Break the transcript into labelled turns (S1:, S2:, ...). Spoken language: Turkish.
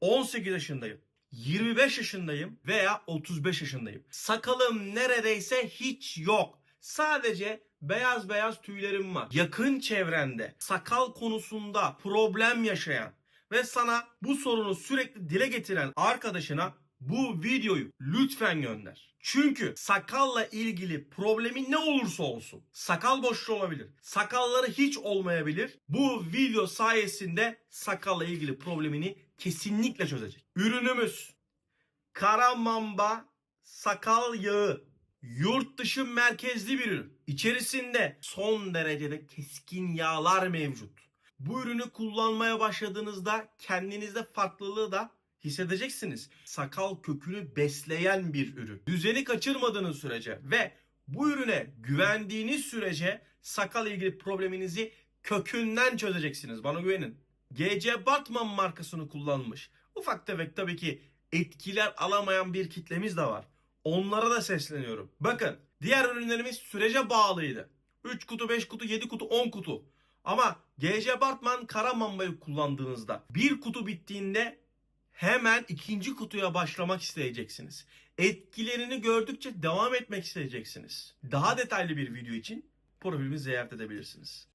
S1: 18 yaşındayım. 25 yaşındayım veya 35 yaşındayım. Sakalım neredeyse hiç yok. Sadece beyaz beyaz tüylerim var. Yakın çevrende sakal konusunda problem yaşayan ve sana bu sorunu sürekli dile getiren arkadaşına bu videoyu lütfen gönder. Çünkü sakalla ilgili problemi ne olursa olsun. Sakal boşluğu olabilir. Sakalları hiç olmayabilir. Bu video sayesinde sakalla ilgili problemini kesinlikle çözecek. Ürünümüz Kara Mamba sakal yağı. Yurt dışı merkezli bir ürün. İçerisinde son derecede keskin yağlar mevcut. Bu ürünü kullanmaya başladığınızda kendinizde farklılığı da hissedeceksiniz. Sakal kökünü besleyen bir ürün. Düzeni kaçırmadığınız sürece ve bu ürüne güvendiğiniz sürece sakal ilgili probleminizi kökünden çözeceksiniz. Bana güvenin. GC Batman markasını kullanmış. Ufak tefek tabii ki etkiler alamayan bir kitlemiz de var. Onlara da sesleniyorum. Bakın diğer ürünlerimiz sürece bağlıydı. 3 kutu, 5 kutu, 7 kutu, 10 kutu. Ama GC Bartman kara mambayı kullandığınızda bir kutu bittiğinde hemen ikinci kutuya başlamak isteyeceksiniz. Etkilerini gördükçe devam etmek isteyeceksiniz. Daha detaylı bir video için profilimizi ziyaret edebilirsiniz.